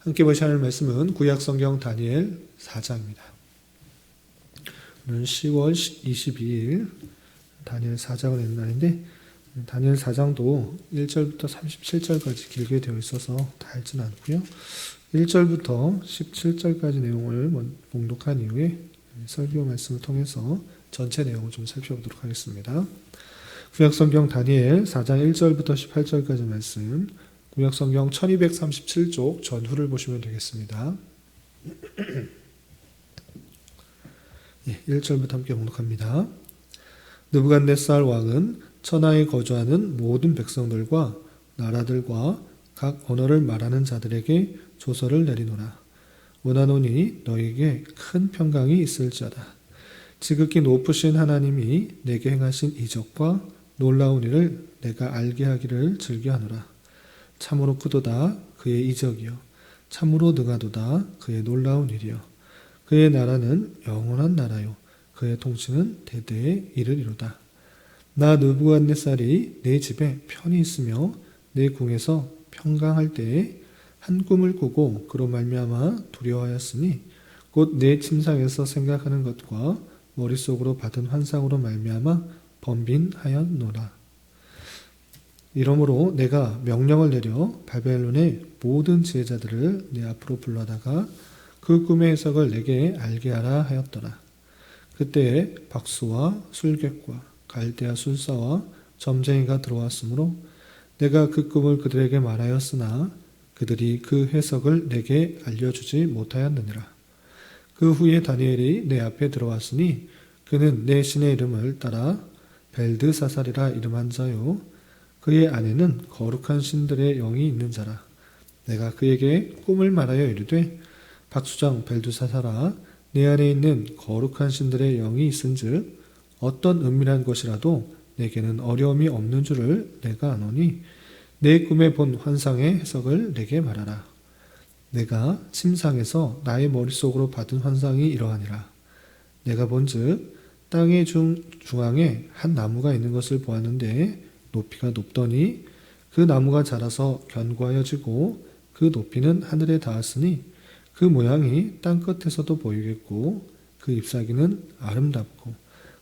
함께 보셔야 할 말씀은 구약성경 다니엘 4장입니다. 오늘 10월 22일 다니엘 4장을 낸 날인데 다니엘 4장도 1절부터 37절까지 길게 되어 있어서 다 읽지는 않고요. 1절부터 17절까지 내용을 봉독한 이후에 설교 말씀을 통해서 전체 내용을 좀 살펴보도록 하겠습니다. 구약성경 다니엘 4장 1절부터 18절까지 말씀, 구약성경 1237쪽 전후를 보시면 되겠습니다. 1절부터 함께 봉독합니다. 느부갓네살 왕은 천하에 거주하는 모든 백성들과 나라들과 각 언어를 말하는 자들에게 조서를 내리노라. 원하노니 너에게 큰 평강이 있을지어다. 지극히 높으신 하나님이 내게 행하신 이적과 놀라운 일을 내가 알게 하기를 즐겨하노라. 참으로 크도다 그의 이적이요. 참으로 능하도다 그의 놀라운 일이요. 그의 나라는 영원한 나라요. 그의 통치는 대대에 이르리로다. 나 느부갓네살이 내 집에 편히 있으며 내 궁에서 평강할 때에 한 꿈을 꾸고 그로 말미암아 두려워하였으니 곧 내 침상에서 생각하는 것과 머릿속으로 받은 환상으로 말미암아 번빈하였노라. 이러므로 내가 명령을 내려 바벨론의 모든 지혜자들을 내 앞으로 불러다가 그 꿈의 해석을 내게 알게 하라 하였더라. 그때에 박수와 술객과 갈대아 술사와 점쟁이가 들어왔으므로 내가 그 꿈을 그들에게 말하였으나 그들이 그 해석을 내게 알려주지 못하였느니라. 그 후에 다니엘이 내 앞에 들어왔으니 그는 내 신의 이름을 따라 벨드사살이라 이름한 자요. 그의 안에는 거룩한 신들의 영이 있는 자라. 내가 그에게 꿈을 말하여 이르되 박수장 벨두사살아 내 안에 있는 거룩한 신들의 영이 있은즉 어떤 은밀한 것이라도 내게는 어려움이 없는 줄을 내가 아노니 내 꿈에 본 환상의 해석을 내게 말하라. 내가 침상에서 나의 머릿속으로 받은 환상이 이러하니라. 내가 본즉 땅의 중, 중앙에 한 나무가 있는 것을 보았는데 높이가 높더니 그 나무가 자라서 견고하여지고 그 높이는 하늘에 닿았으니 그 모양이 땅 끝에서도 보이겠고 그 잎사귀는 아름답고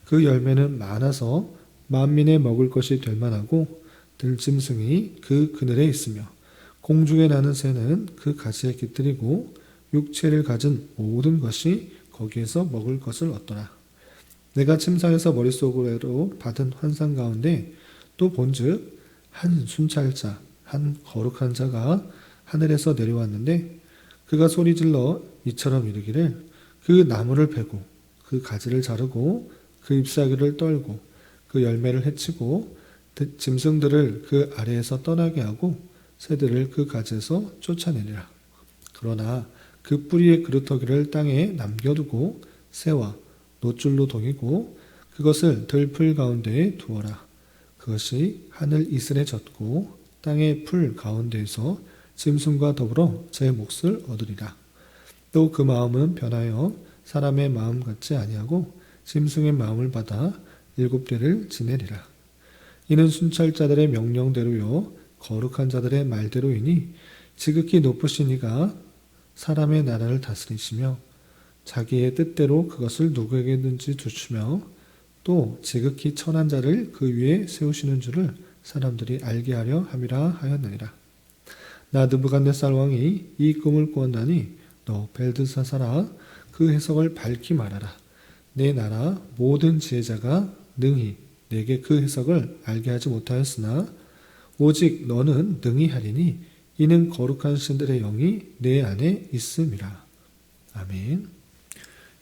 그 열매는 많아서 만민의 먹을 것이 될 만하고 들짐승이 그 그늘에 있으며 공중에 나는 새는 그 가지에 깃들이고 육체를 가진 모든 것이 거기에서 먹을 것을 얻더라. 내가 침상에서 머릿속으로 받은 환상 가운데 또 본즉 한 순찰자, 한 거룩한 자가 하늘에서 내려왔는데 그가 소리질러 이처럼 이르기를 그 나무를 베고 그 가지를 자르고 그 잎사귀를 떨고 그 열매를 해치고 짐승들을 그 아래에서 떠나게 하고 새들을 그 가지에서 쫓아내리라. 그러나 그 뿌리의 그루터기를 땅에 남겨두고 새와 노줄로 동이고 그것을 들풀 가운데에 두어라. 그것이 하늘 이슬에 젖고 땅의 풀 가운데에서 짐승과 더불어 제 몫을 얻으리라. 또 그 마음은 변하여 사람의 마음 같지 아니하고 짐승의 마음을 받아 일곱 대를 지내리라. 이는 순찰자들의 명령대로요 거룩한 자들의 말대로이니 지극히 높으신 이가 사람의 나라를 다스리시며 자기의 뜻대로 그것을 누구에게든지 주시며 또 지극히 천한 자를 그 위에 세우시는 줄을 사람들이 알게 하려 함이라 하였느니라. 나 느부갓네살 왕이 이 꿈을 꾸었나니 너 벨드사사라 그 해석을 밝히 말하라. 내 나라 모든 지혜자가 능히 내게 그 해석을 알게 하지 못하였으나 오직 너는 능히 하리니 이는 거룩한 신들의 영이 내 안에 있음이라. 아멘.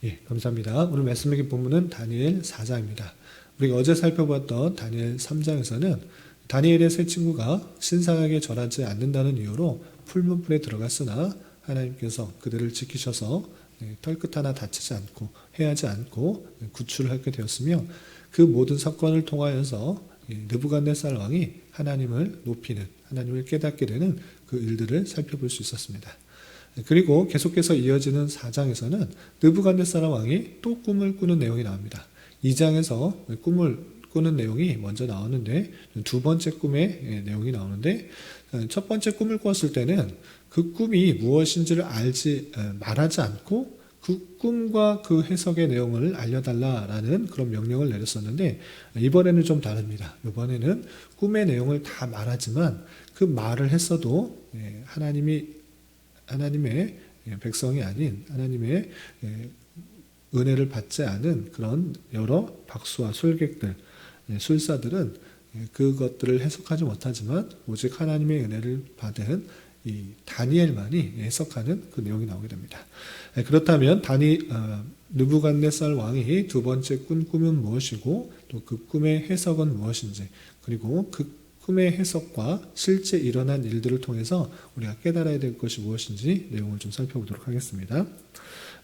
예, 감사합니다. 오늘 말씀 읽기 본문은 다니엘 4장입니다. 우리가 어제 살펴봤던 다니엘 3장에서는 다니엘의 세 친구가 신상하게 절하지 않는다는 이유로 풀문풀에 들어갔으나 하나님께서 그들을 지키셔서 예, 털끝 하나 다치지 않고 해하지 않고 구출을 하게 되었으며 그 모든 사건을 통하여서 느부갓네살 왕이 하나님을 높이는 하나님을 깨닫게 되는 그 일들을 살펴볼 수 있었습니다. 그리고 계속해서 이어지는 4장에서는 느부갓네살 왕이 또 꿈을 꾸는 내용이 나옵니다. 2장에서 꿈을 꾸는 내용이 먼저 나오는데 두 번째 꿈의 내용이 나오는데 어, 첫 번째 꿈을 꿨을 때는 그 꿈이 무엇인지를 알지 어, 말하지 않고 그 꿈과 그 해석의 내용을 알려달라라는 그런 명령을 내렸었는데 이번에는 좀 다릅니다. 이번에는 꿈의 내용을 다 말하지만 그 말을 했어도 예, 하나님이 하나님의 예, 백성이 아닌 하나님의 예, 은혜를 받지 않은 그런 여러 박수와 술객들, 예, 술사들은 예, 그것들을 해석하지 못하지만 오직 하나님의 은혜를 받은 이 다니엘만이 해석하는 그 내용이 나오게 됩니다. 예, 그렇다면 다니 어, 느부갓네살 왕이 두 번째 꾼 꿈은 무엇이고 또 그 꿈의 해석은 무엇인지 그리고 그 꿈의 해석과 실제 일어난 일들을 통해서 우리가 깨달아야 될 것이 무엇인지 내용을 좀 살펴보도록 하겠습니다.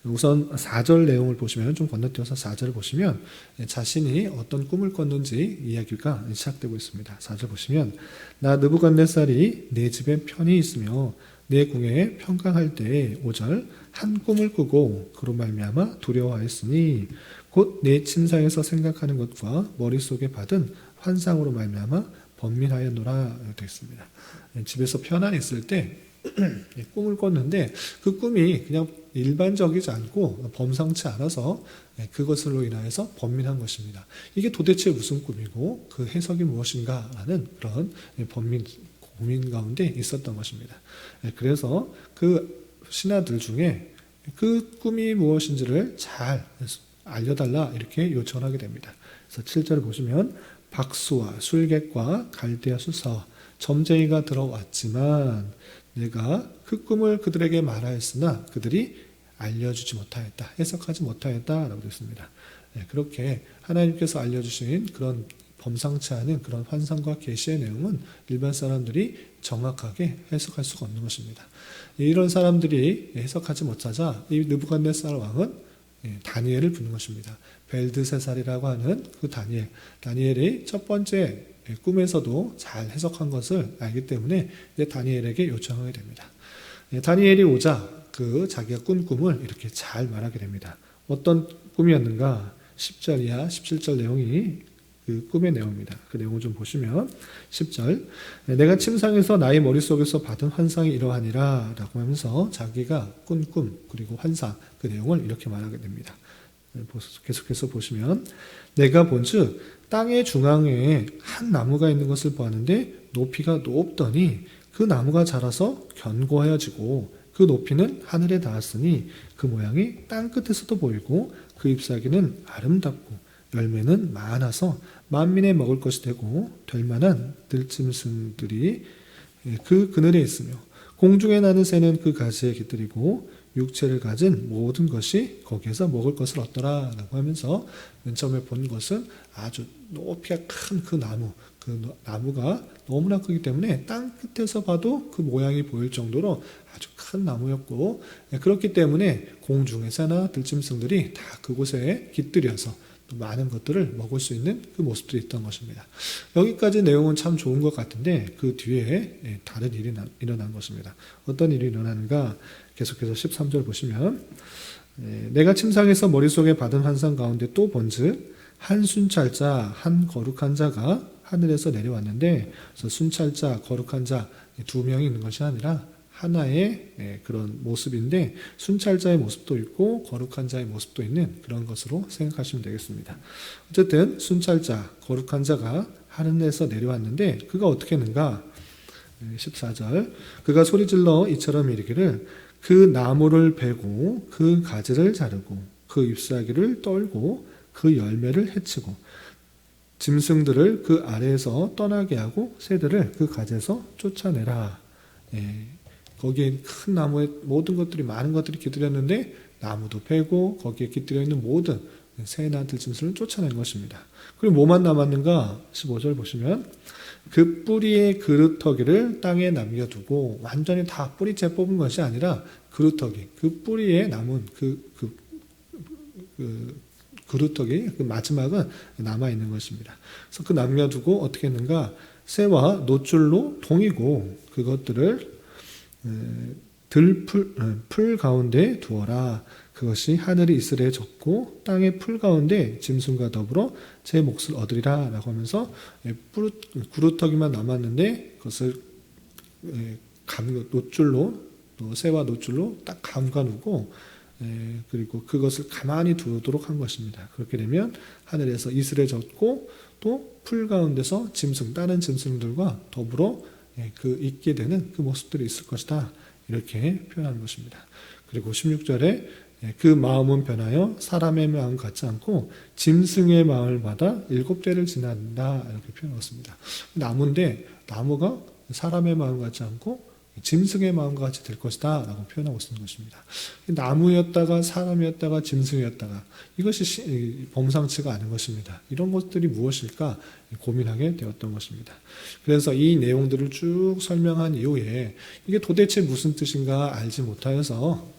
우선 4절 내용을 보시면 좀 건너뛰어서 4절을 보시면 자신이 어떤 꿈을 꿨는지 이야기가 시작되고 있습니다. 4절 보시면 나 느부갓네살이 내 집에 편히 있으며 내 궁에 평강할 때에 5절 한 꿈을 꾸고 그로 말미암아 두려워하였으니 곧 내 침상에서 생각하는 것과 머릿속에 받은 환상으로 말미암아 번민하였노라 되어 있습니다. 집에서 편안히 있을 때 꿈을 꿨는데 그 꿈이 그냥 일반적이지 않고 범상치 않아서 그것으로 인하여서 번민한 것입니다. 이게 도대체 무슨 꿈이고 그 해석이 무엇인가라는 그런 번민 고민 가운데 있었던 것입니다. 그래서 그 신하들 중에 그 꿈이 무엇인지를 잘 알려달라 이렇게 요청하게 됩니다. 그래서 7절을 보시면 박수와 술객과 갈대아 수사 점쟁이가 들어왔지만 내가 그 꿈을 그들에게 말하였으나 그들이 알려주지 못하였다 해석하지 못하였다 라고 되었습니다. 네, 그렇게 하나님께서 알려주신 그런 범상치 않은 그런 환상과 계시의 내용은 일반 사람들이 정확하게 해석할 수가 없는 것입니다. 이런 사람들이 해석하지 못하자 이 느부갓네살 왕은 예, 다니엘을 부른 것입니다. 벨드세살이라고 하는 그 다니엘, 다니엘이 첫 번째 꿈에서도 잘 해석한 것을 알기 때문에 이제 다니엘에게 요청하게 됩니다. 예, 다니엘이 오자 그 자기가 꾼 꿈을 이렇게 잘 말하게 됩니다. 어떤 꿈이었는가? 10절 이하 17절 내용이 그 꿈의 내용입니다. 그 내용을 좀 보시면 10절 내가 침상에서 나의 머릿속에서 받은 환상이 이러하니라 라고 하면서 자기가 꾼 꿈 그리고 환상 그 내용을 이렇게 말하게 됩니다. 계속해서 보시면 내가 본즉 땅의 중앙에 한 나무가 있는 것을 보았는데 높이가 높더니 그 나무가 자라서 견고하여지고 그 높이는 하늘에 닿았으니 그 모양이 땅 끝에서도 보이고 그 잎사귀는 아름답고 열매는 많아서 만민에 먹을 것이 되고 될 만한 들짐승들이 그 그늘에 있으며 공중에 나는 새는 그 가지에 깃들이고 육체를 가진 모든 것이 거기에서 먹을 것을 얻더라 라고 하면서 맨 처음에 본 것은 아주 높이가 큰 그 나무 그 나무가 너무나 크기 때문에 땅 끝에서 봐도 그 모양이 보일 정도로 아주 큰 나무였고 그렇기 때문에 공중에서나 들짐승들이 다 그곳에 깃들여서 많은 것들을 먹을 수 있는 그 모습들이 있던 것입니다. 여기까지 내용은 참 좋은 것 같은데 그 뒤에 다른 일이 일어난 것입니다. 어떤 일이 일어나는가 계속해서 13절 보시면 내가 침상에서 머릿속에 받은 환상 가운데 또 본즉 한 순찰자 한 거룩한 자가 하늘에서 내려왔는데 순찰자 거룩한 자 두 명이 있는 것이 아니라 하나의 그런 모습인데 순찰자의 모습도 있고 거룩한 자의 모습도 있는 그런 것으로 생각하시면 되겠습니다. 어쨌든 순찰자 거룩한 자가 하늘에서 내려왔는데 그가 어떻게 했는가? 14절 그가 소리질러 이처럼 이르기를 그 나무를 베고 그 가지를 자르고 그 잎사귀를 떨고 그 열매를 해치고 짐승들을 그 아래에서 떠나게 하고 새들을 그 가지에서 쫓아내라. 예, 거기에 큰 나무에 모든 것들이 많은 것들이 깃들였는데 나무도 베고 거기에 깃들여 있는 모든 새나 들짐승을 쫓아낸 것입니다. 그리고 뭐만 남았는가? 15절 보시면 그 뿌리의 그루터기를 땅에 남겨두고 완전히 다 뿌리째 뽑은 것이 아니라 그루터기 그 뿌리에 남은 그, 그, 그 그루터기 그 마지막은 남아 있는 것입니다. 그래서 그 남겨두고 어떻게 했는가 새와 노줄로 동이고 그것들을 들풀 풀 가운데 두어라. 그것이 하늘이 이스라엘에 졌고 땅의 풀 가운데 짐승과 더불어 제 몫을 얻으리라 라고 하면서 구루터기만 남았는데 그것을 에, 감 노줄로 또 새와 노줄로 딱 감가누고 에, 그리고 그것을 가만히 두도록 한 것입니다. 그렇게 되면 하늘에서 이슬에 젖고 또 풀 가운데서 짐승 다른 짐승들과 더불어 예, 그 있게 되는 그 모습들이 있을 것이다. 이렇게 표현하는 것입니다. 그리고 16절에 예, 그 마음은 변하여 사람의 마음 같지 않고 짐승의 마음을 받아 일곱 대를 지난다 이렇게 표현했습니다. 나무인데 나무가 사람의 마음 같지 않고 짐승의 마음과 같이 될 것이다 라고 표현하고 있는 것입니다. 나무였다가 사람이었다가 짐승이었다가 이것이 시, 범상치가 않은 것입니다. 이런 것들이 무엇일까 고민하게 되었던 것입니다. 그래서 이 내용들을 쭉 설명한 이후에 이게 도대체 무슨 뜻인가 알지 못하여서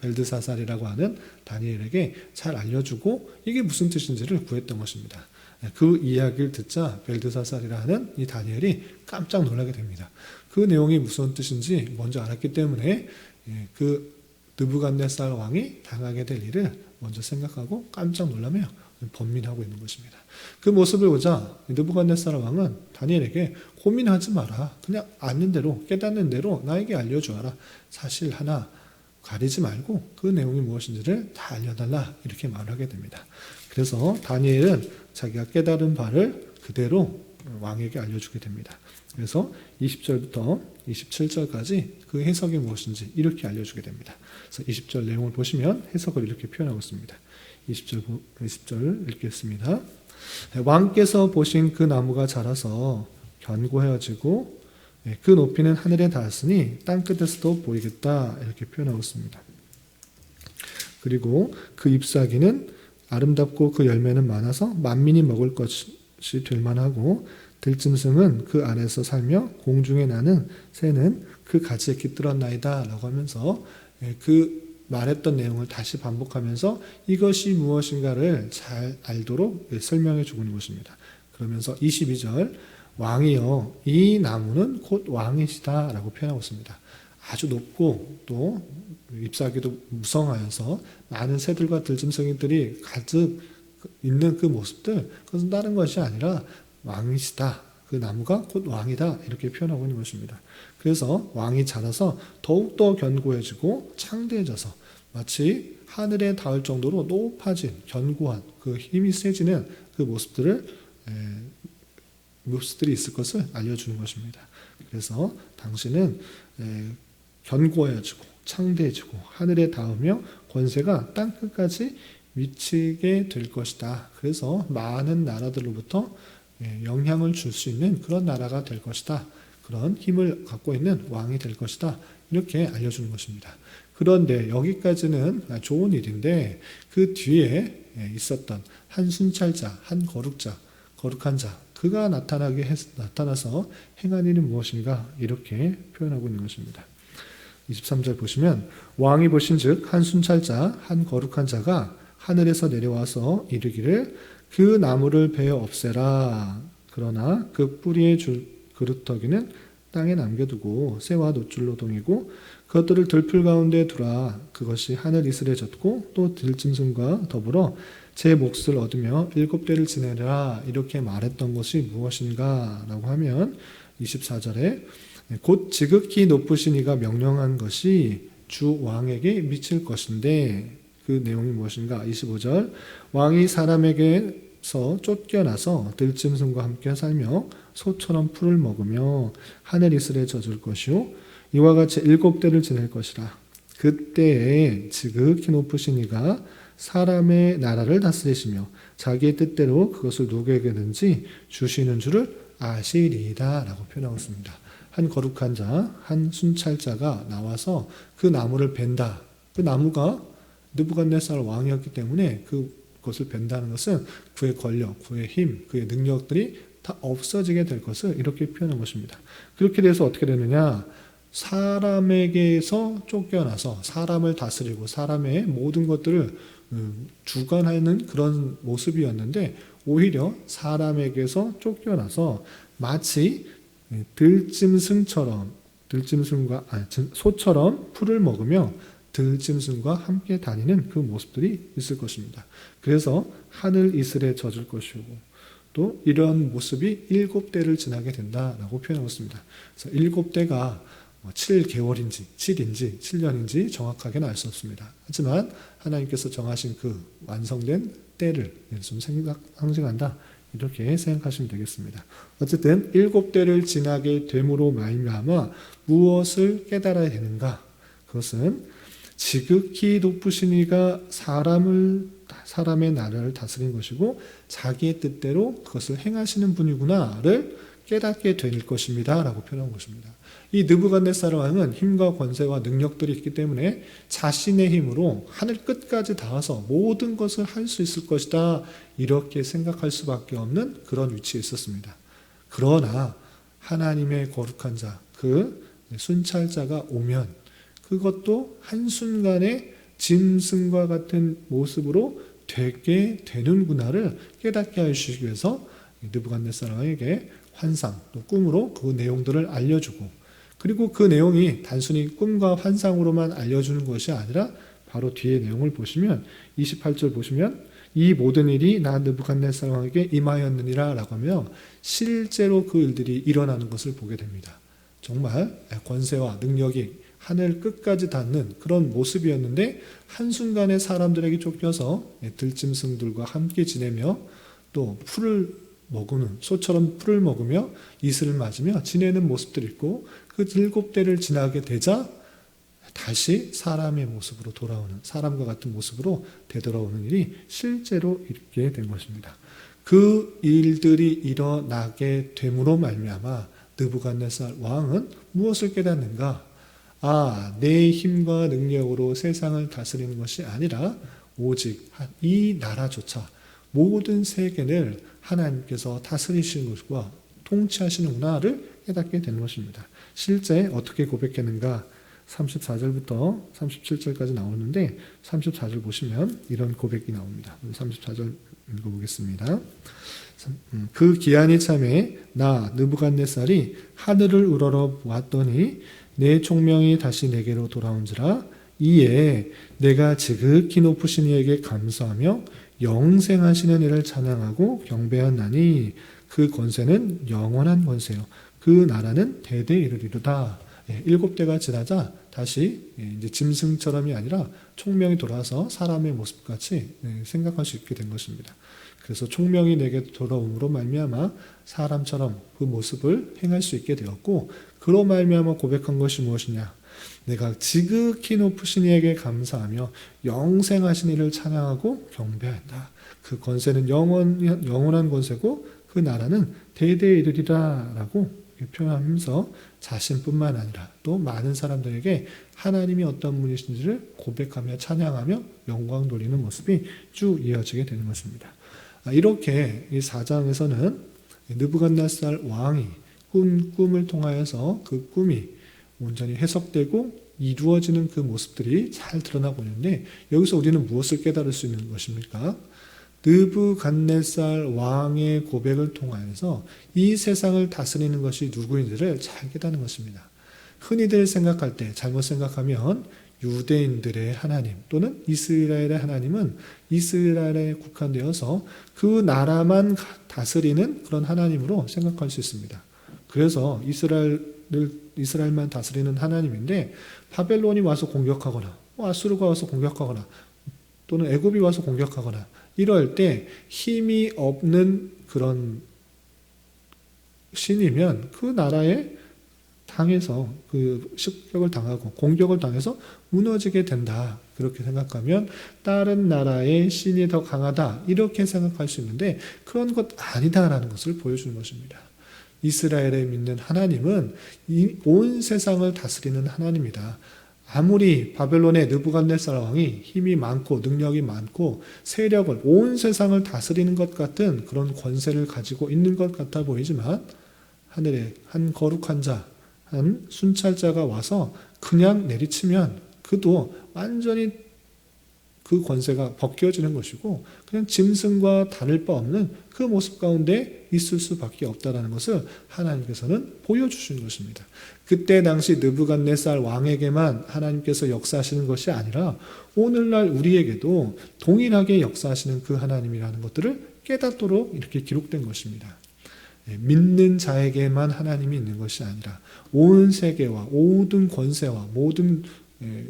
벨드사살이라고 하는 다니엘에게 잘 알려주고 이게 무슨 뜻인지를 구했던 것입니다. 그 이야기를 듣자 벨드사살이라 는 이 다니엘이 깜짝 놀라게 됩니다. 그 내용이 무슨 뜻인지 먼저 알았기 때문에 예, 그 느부갓네살 왕이 당하게 될 일을 먼저 생각하고 깜짝 놀라며 번민하고 있는 것입니다. 그 모습을 보자 느부갓네살 왕은 다니엘에게 고민하지 마라. 그냥 아는 대로 깨닫는 대로 나에게 알려주어라. 사실 하나 가리지 말고 그 내용이 무엇인지를 다 알려달라 이렇게 말하게 됩니다. 그래서 다니엘은 자기가 깨달은 바를 그대로 왕에게 알려주게 됩니다. 그래서 20절부터 27절까지 그 해석이 무엇인지 이렇게 알려주게 됩니다. 그래서 20절 내용을 보시면 해석을 이렇게 표현하고 있습니다. 20절, 20절 읽겠습니다. 왕께서 보신 그 나무가 자라서 견고해지고 예, 그 높이는 하늘에 닿았으니 땅 끝에서도 보이겠다 이렇게 표현하고 있습니다. 그리고 그 잎사귀는 아름답고 그 열매는 많아서 만민이 먹을 것이 될 만하고 들짐승은 그 안에서 살며 공중에 나는 새는 그 가지에 깃들었나이다 라고 하면서 예, 그 말했던 내용을 다시 반복하면서 이것이 무엇인가를 잘 알도록 예, 설명해 주고 있는 것입니다. 그러면서 22절 왕이여 이 나무는 곧 왕이시다 라고 표현하고 있습니다. 아주 높고 또 잎사귀도 무성하여서 많은 새들과 들짐승이들이 가득 있는 그 모습들 그것은 다른 것이 아니라 왕이시다. 그 나무가 곧 왕이다. 이렇게 표현하고 있는 것입니다. 그래서 왕이 자라서 더욱더 견고해지고 창대해져서 마치 하늘에 닿을 정도로 높아진 견고한 그 힘이 세지는 그 모습들을 에, 모습들이 있을 것을 알려주는 것입니다. 그래서 당신은 에, 견고해지고 창대해지고 하늘에 닿으며 권세가 땅 끝까지 미치게 될 것이다. 그래서 많은 나라들로부터 예, 영향을 줄 수 있는 그런 나라가 될 것이다. 그런 힘을 갖고 있는 왕이 될 것이다. 이렇게 알려주는 것입니다. 그런데 여기까지는 좋은 일인데 그 뒤에 예, 있었던 한 순찰자, 한 거룩자, 거룩한 자, 그가 나타나게 했, 나타나서 행한 일이 무엇인가 이렇게 표현하고 있는 것입니다. 23절 보시면 왕이 보신즉 한 순찰자, 한 거룩한 자가 하늘에서 내려와서 이르기를 그 나무를 베어 없애라. 그러나 그 뿌리의 줄 그루터기는 땅에 남겨두고 새와 노줄로 동이고 그것들을 들풀 가운데 두라. 그것이 하늘 이슬에 젖고 또 들짐승과 더불어 제 몫을 얻으며 일곱 대를 지내라. 이렇게 말했던 것이 무엇인가? 라고 하면 24절에 곧 지극히 높으신 이가 명령한 것이 주 왕에게 미칠 것인데 그 내용이 무엇인가? 25절 왕이 사람에게서 쫓겨나서 들짐승과 함께 살며 소처럼 풀을 먹으며 하늘 이슬에 젖을 것이요 이와 같이 일곱 대를 지낼 것이라. 그때에 지극히 높으신 이가 사람의 나라를 다스리시며 자기의 뜻대로 그것을 누구에게든지 주시는 줄을 아시리이다 라고 표현하고 있습니다. 한 거룩한 자, 한 순찰자가 나와서 그 나무를 벤다. 그 나무가 느부갓네살 왕이었기 때문에 그것을 벤다는 것은 그의 권력, 그의 힘, 그의 능력들이 다 없어지게 될 것을 이렇게 표현한 것입니다. 그렇게 돼서 어떻게 되느냐? 사람에게서 쫓겨나서 사람을 다스리고 사람의 모든 것들을 음, 주관하는 그런 모습이었는데 오히려 사람에게서 쫓겨나서 마치 들짐승처럼 들짐승과 아니, 소처럼 풀을 먹으며 들짐승과 함께 다니는 그 모습들이 있을 것입니다. 그래서 하늘 이슬에 젖을 것이고 또 이런 모습이 일곱 대를 지나게 된다라고 표현하고 있습니다. 그래서 일곱 대가 7개월인지 7인지 7년인지 정확하게는 알 수 없습니다. 하지만 하나님께서 정하신 그 완성된 때를 좀 생각, 상징한다. 이렇게 생각하시면 되겠습니다. 어쨌든 일곱 대를 지나게 됨으로 말미암아 무엇을 깨달아야 되는가? 그것은 지극히 높으신 이가 사람을 사람의 나라를 다스린 것이고 자기의 뜻대로 그것을 행하시는 분이구나를 깨닫게 될 것입니다라고 표현한 것입니다. 이 느부갓네살 왕은 힘과 권세와 능력들이 있기 때문에 자신의 힘으로 하늘 끝까지 닿아서 모든 것을 할 수 있을 것이다 이렇게 생각할 수밖에 없는 그런 위치에 있었습니다. 그러나 하나님의 거룩한 자, 그 순찰자가 오면 그것도 한순간에 짐승과 같은 모습으로 되게 되는구나를 깨닫게 하시기 위해서 느부갓네살 왕에게 환상 또 꿈으로 그 내용들을 알려주고 그리고 그 내용이 단순히 꿈과 환상으로만 알려주는 것이 아니라 바로 뒤에 내용을 보시면 28절 보시면 이 모든 일이 나 느부갓네살 왕에게 임하였느니라 라고 하며 실제로 그 일들이 일어나는 것을 보게 됩니다. 정말 권세와 능력이 하늘 끝까지 닿는 그런 모습이었는데 한순간에 사람들에게 쫓겨서 들짐승들과 함께 지내며 또 풀을 먹으면 소처럼 풀을 먹으며 이슬을 맞으며 지내는 모습들이 있고 그 일곱 대를 지나게 되자 다시 사람의 모습으로 돌아오는 사람과 같은 모습으로 되돌아오는 일이 실제로 있게 된 것입니다. 그 일들이 일어나게 됨으로 말미암아 느부갓네살 왕은 무엇을 깨닫는가? 아, 내 힘과 능력으로 세상을 다스리는 것이 아니라 오직 이 나라조차 모든 세계를 하나님께서 다스리시는 것과 통치하시는구나를 깨닫게 되는 것입니다. 실제 어떻게 고백했는가? 34절부터 37절까지 나오는데 34절 보시면 이런 고백이 나옵니다. 34절 읽어보겠습니다. 음, 그 기한이 참에 나 느부갓네살이 하늘을 우러러 보았더니 내 총명이 다시 내게로 돌아온지라 이에 내가 지극히 높으신 이에게 감사하며 영생하시는 이를 찬양하고 경배하나니 그 권세는 영원한 권세요. 그 나라는 대대 이르리로다. 예, 일곱 대가 지나자 다시 예, 이제 짐승처럼이 아니라 총명이 돌아서 사람의 모습같이 예, 생각할 수 있게 된 것입니다. 그래서 총명이 내게 돌아옴으로 말미암아 사람처럼 그 모습을 행할 수 있게 되었고 그로 말미암아 고백한 것이 무엇이냐? 내가 지극히 높으신 이에게 감사하며 영생하신 이를 찬양하고 경배한다. 그 권세는 영원 영원한 권세고 그 나라는 대대에 이르리라 라고 표현하면서 자신뿐만 아니라 또 많은 사람들에게 하나님이 어떤 분이신지를 고백하며 찬양하며 영광 돌리는 모습이 쭉 이어지게 되는 것입니다. 아, 이렇게 이 4장에서는 느부갓네살 왕이 꾼 꿈을 통하여서 그 꿈이 온전히 해석되고 이루어지는 그 모습들이 잘 드러나고 있는데 여기서 우리는 무엇을 깨달을 수 있는 것입니까? 느부갓네살 왕의 고백을 통하여서 이 세상을 다스리는 것이 누구인지를 잘 깨닫는 것입니다. 흔히들 생각할 때 잘못 생각하면 유대인들의 하나님 또는 이스라엘의 하나님은 이스라엘에 국한되어서 그 나라만 다스리는 그런 하나님으로 생각할 수 있습니다. 그래서 이스라엘을 이스라엘만 다스리는 하나님인데 바벨론이 와서 공격하거나 뭐 아수르가 와서 공격하거나 또는 애굽이 와서 공격하거나 이럴 때 힘이 없는 그런 신이면 그 나라에 당해서 그 습격을 당하고 공격을 당해서 무너지게 된다. 그렇게 생각하면 다른 나라의 신이 더 강하다. 이렇게 생각할 수 있는데 그런 것 아니다라는 것을 보여주는 것입니다. 이스라엘에 믿는 하나님은 온 세상을 다스리는 하나님이다. 아무리 바벨론의 느부갓네살 왕이 힘이 많고 능력이 많고 세력을 온 세상을 다스리는 것 같은 그런 권세를 가지고 있는 것 같아 보이지만 하늘에 한 거룩한 자, 한 순찰자가 와서 그냥 내리치면 그도 완전히 그 권세가 벗겨지는 것이고 그냥 짐승과 다를 바 없는 그 모습 가운데 있을 수밖에 없다라는 것을 하나님께서는 보여주시는 것입니다. 그때 당시 느부갓네살 왕에게만 하나님께서 역사하시는 것이 아니라 오늘날 우리에게도 동일하게 역사하시는 그 하나님이라는 것들을 깨닫도록 이렇게 기록된 것입니다. 예, 믿는 자에게만 하나님이 있는 것이 아니라 온 세계와 모든 권세와 모든 예,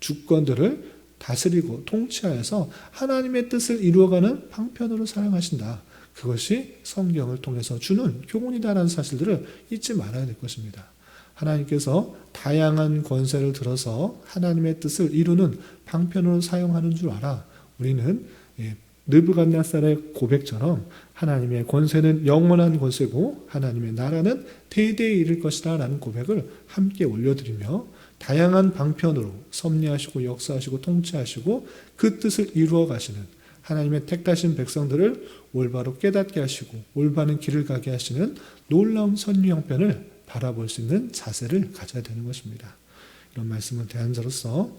주권들을 다스리고 통치하여서 하나님의 뜻을 이루어가는 방편으로 사랑하신다. 그것이 성경을 통해서 주는 교훈이다라는 사실들을 잊지 말아야 될 것입니다. 하나님께서 다양한 권세를 들어서 하나님의 뜻을 이루는 방편으로 사용하는 줄 알아. 우리는 예, 느부갓네살의 고백처럼 하나님의 권세는 영원한 권세고 하나님의 나라는 대대에 이를 것이다라는 고백을 함께 올려드리며 다양한 방편으로 섭리하시고 역사하시고 통치하시고 그 뜻을 이루어 가시는 하나님의 택하신 백성들을 올바로 깨닫게 하시고 올바른 길을 가게 하시는 놀라운 선류 형편을 바라볼 수 있는 자세를 가져야 되는 것입니다. 이런 말씀을 대한 자로서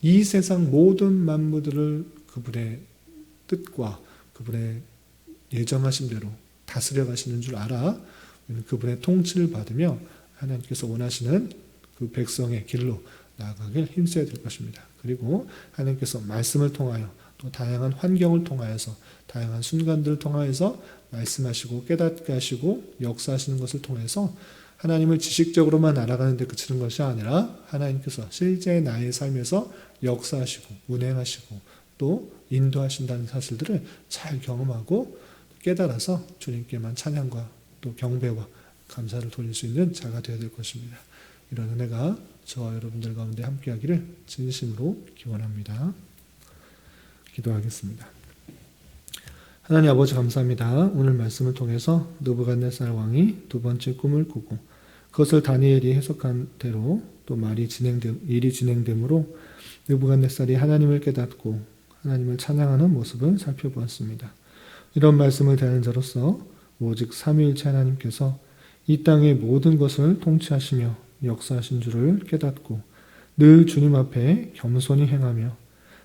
이 세상 모든 만물들을 그분의 뜻과 그분의 예정하신 대로 다스려 가시는 줄 알아 그분의 통치를 받으며 하나님께서 원하시는 그 백성의 길로 나아가길 힘써야 될 것입니다. 그리고 하나님께서 말씀을 통하여 또 다양한 환경을 통하여서 다양한 순간들을 통하여서 말씀하시고 깨닫게 하시고 역사하시는 것을 통해서 하나님을 지식적으로만 알아가는 데 그치는 것이 아니라 하나님께서 실제 나의 삶에서 역사하시고 운행하시고 또 인도하신다는 사실들을 잘 경험하고 깨달아서 주님께만 찬양과 또 경배와 감사를 돌릴 수 있는 자가 되어야 될 것입니다. 이런 은혜가 저와 여러분들 가운데 함께하기를 진심으로 기원합니다. 기도하겠습니다. 하나님 아버지 감사합니다. 오늘 말씀을 통해서 느부갓네살 왕이 두 번째 꿈을 꾸고 그것을 다니엘이 해석한 대로 또 말이 진행됨 일이 진행되므로 느부갓네살이 하나님을 깨닫고 하나님을 찬양하는 모습을 살펴보았습니다. 이런 말씀을 대하는 자로서 오직 삼위일체 하나님께서 이 땅의 모든 것을 통치하시며 역사하신 줄을 깨닫고 늘 주님 앞에 겸손히 행하며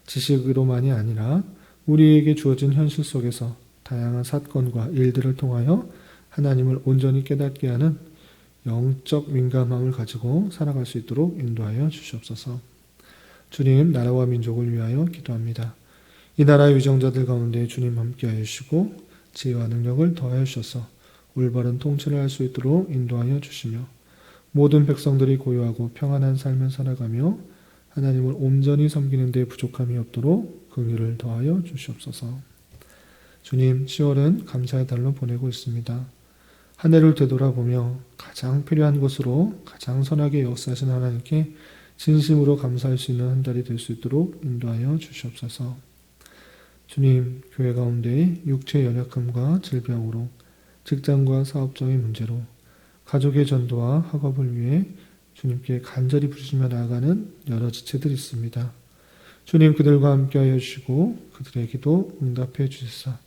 지식으로만이 아니라 우리에게 주어진 현실 속에서 다양한 사건과 일들을 통하여 하나님을 온전히 깨닫게 하는 영적 민감함을 가지고 살아갈 수 있도록 인도하여 주시옵소서. 주님, 나라와 민족을 위하여 기도합니다. 이 나라의 위정자들 가운데 주님 함께하여 주시고 지혜와 능력을 더하여 주셔서 올바른 통치를 할 수 있도록 인도하여 주시며 모든 백성들이 고요하고 평안한 삶을 살아가며 하나님을 온전히 섬기는 데 부족함이 없도록 긍휼을 더하여 주시옵소서. 주님, 10월은 감사의 달로 보내고 있습니다. 한 해를 되돌아보며 가장 필요한 곳으로 가장 선하게 역사하신 하나님께 진심으로 감사할 수 있는 한 달이 될 수 있도록 인도하여 주시옵소서. 주님, 교회 가운데 육체 연약함과 질병으로 직장과 사업적인 문제로 가족의 전도와 학업을 위해 주님께 간절히 부르시며 나아가는 여러 지체들이 있습니다. 주님 그들과 함께하여 주시고 그들의 기도 응답해 주시사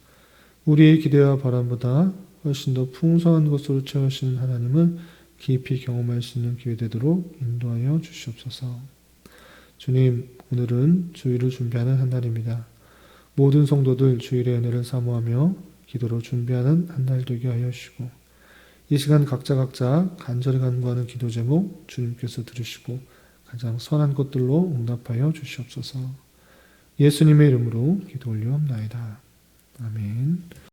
우리의 기대와 바람보다 훨씬 더 풍성한 것으로 채우시는 하나님을 깊이 경험할 수 있는 기회 되도록 인도하여 주시옵소서. 주님, 오늘은 주일을 준비하는 한 날입니다. 모든 성도들 주일의 은혜를 사모하며 기도로 준비하는 한 날 되게 하여 주시고 이 시간 각자 각자 간절히 간구하는 기도 제목 주님께서 들으시고 가장 선한 것들로 응답하여 주시옵소서. 예수님의 이름으로 기도 올리옵나이다. 아멘.